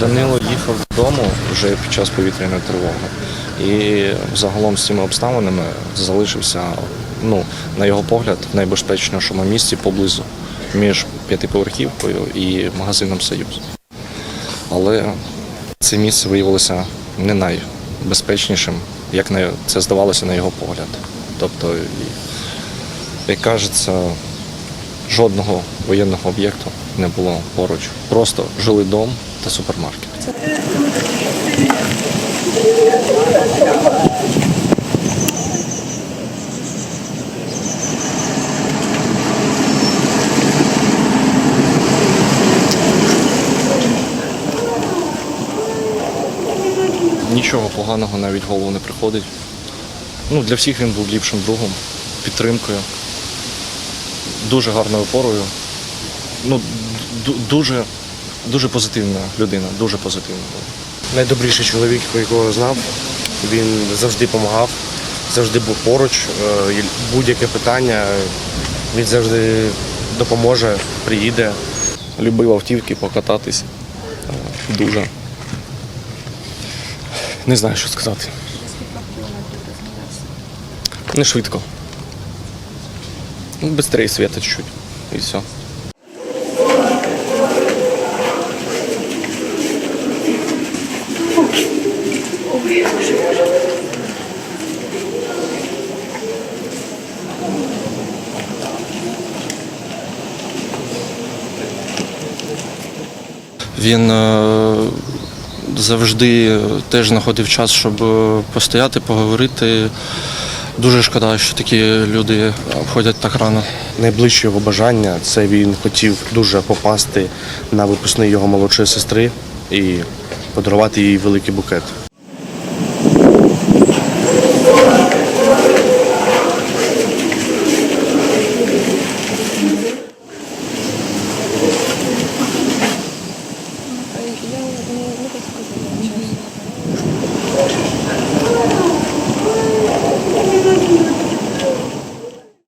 Данило їхав додому вже під час повітряної тривоги. І загалом з цими обставинами залишився, ну, на його погляд, в найбезпечнішому місці поблизу між п'ятиповерхівкою і магазином Союз. Але це місце виявилося не найбезпечнішим, як це здавалося на його погляд. Тобто, як кажеться, жодного воєнного об'єкту не було поруч. Просто жилий дом та супермаркет. Нічого поганого навіть в голову не приходить. Ну, для всіх він був ліпшим другом, підтримкою, дуже гарною опорою. Ну, дуже, дуже позитивна людина, дуже позитивна. найдобріший чоловік, якого знав. Він завжди допомагав, завжди був поруч. Е, Будь-яке питання він завжди допоможе, приїде. Любив автівки покататись. Е, Дуже. Не знаю, що сказати. Не швидко. Ну, Быстрее света чуть-чуть. І все. Він е, завжди теж знаходив час, щоб е, постояти, поговорити. Дуже шкода, що такі люди входять так рано. Найближче його бажання це він хотів дуже попасти на випускний його молодшої сестри і подарувати їй великий букет.